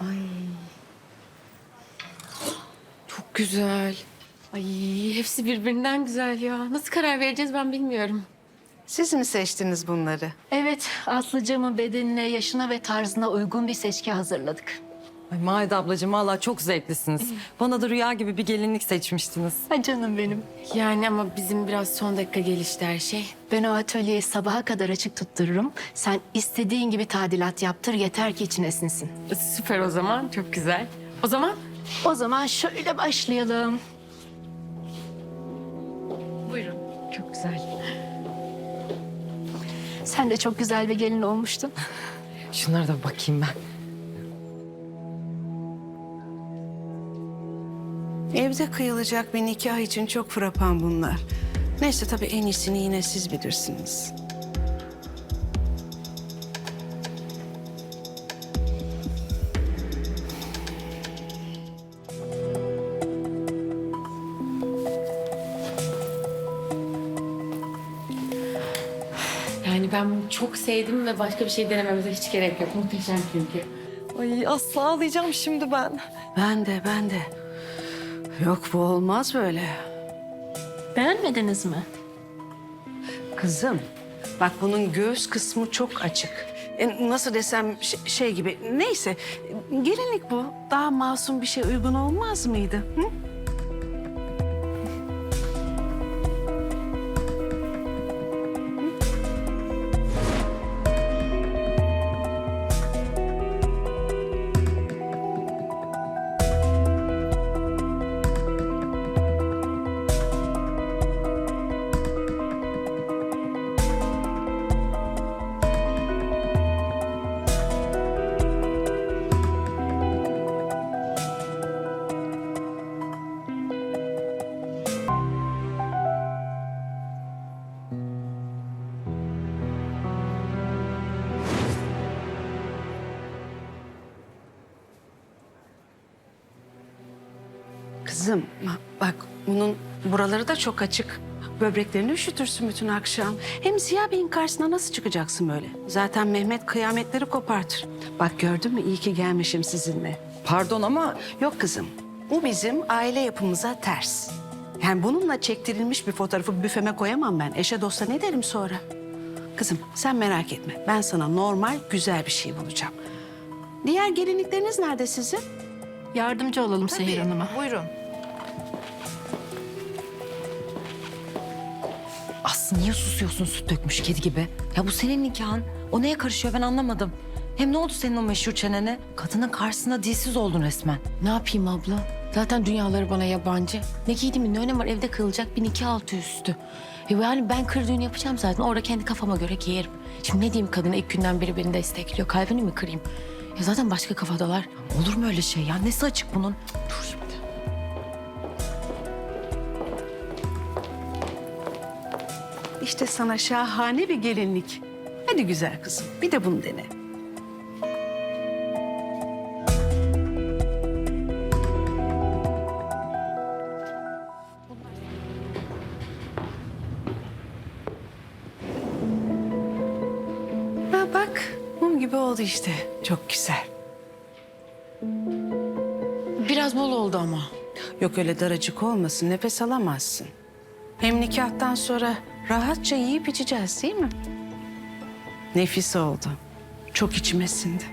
Ay. Çok güzel. Ay hepsi birbirinden güzel ya. Nasıl karar vereceğiz ben bilmiyorum. Siz mi seçtiniz bunları? Evet, Aslıcığımın bedenine, yaşına ve tarzına uygun bir seçki hazırladık. Ay Maide ablacığım valla çok zevklisiniz. Bana da rüya gibi bir gelinlik seçmiştiniz. Ay canım benim. Yani ama bizim biraz son dakika gelişti her şey. Ben o atölyeyi sabaha kadar açık tuttururum. Sen istediğin gibi tadilat yaptır, yeter ki içine sinsin. Süper o zaman. Çok güzel. O zaman O zaman şöyle başlayalım. buyurun. Çok güzel. Sen de çok güzel bir gelin olmuştun. Şunlara da bakayım ben. Evde kıyılacak bir nikah için çok frapan bunlar. Neyse tabii en iyisini yine siz bilirsiniz. Yani ben bunu çok sevdim ve başka bir şey denememize hiç gerek yok. Muhteşem çünkü. Ay asla ağlayacağım şimdi ben. Ben de ben de. Yok bu olmaz böyle. Beğenmediniz mi? Kızım bak bunun göğüs kısmı çok açık. E, nasıl desem şey, şey gibi neyse gelinlik bu. Daha masum bir şey uygun olmaz mıydı? Hı? Kızım ba- bak bunun buraları da çok açık. Böbreklerini üşütürsün bütün akşam. Hem Ziya Bey'in karşısına nasıl çıkacaksın böyle? Zaten Mehmet kıyametleri kopartır. Bak gördün mü iyi ki gelmişim sizinle. Pardon ama Yok kızım bu bizim aile yapımıza ters. Yani bununla çektirilmiş bir fotoğrafı büfeme koyamam ben. Eşe dosta ne derim sonra? Kızım sen merak etme. Ben sana normal güzel bir şey bulacağım. Diğer gelinlikleriniz nerede sizin? Yardımcı olalım Seher Hanım'a. Buyurun. Aslı niye susuyorsun süt dökmüş kedi gibi? Ya bu senin nikahın. O neye karışıyor ben anlamadım. Hem ne oldu senin o meşhur çenene? Kadının karşısında dilsiz oldun resmen. Ne yapayım abla? Zaten dünyaları bana yabancı. Ne giydiğimin ne önemi var? Evde kırılacak bir nikah altı üstü. E yani ben kır düğün yapacağım zaten. Orada kendi kafama göre giyerim. Şimdi ne diyeyim kadına ilk günden beri beni destekliyor. Kalbini mi kırayım? Ya zaten başka kafadalar. Olur mu öyle şey ya? Nesi açık bunun? Dur İşte sana şahane bir gelinlik. Hadi güzel kızım bir de bunu dene. Ha bak mum gibi oldu işte. Çok güzel. Biraz bol oldu ama. Yok öyle daracık olmasın nefes alamazsın. Hem nikahtan sonra rahatça yiyip içeceğiz değil mi? Nefis oldu. Çok içime sindi.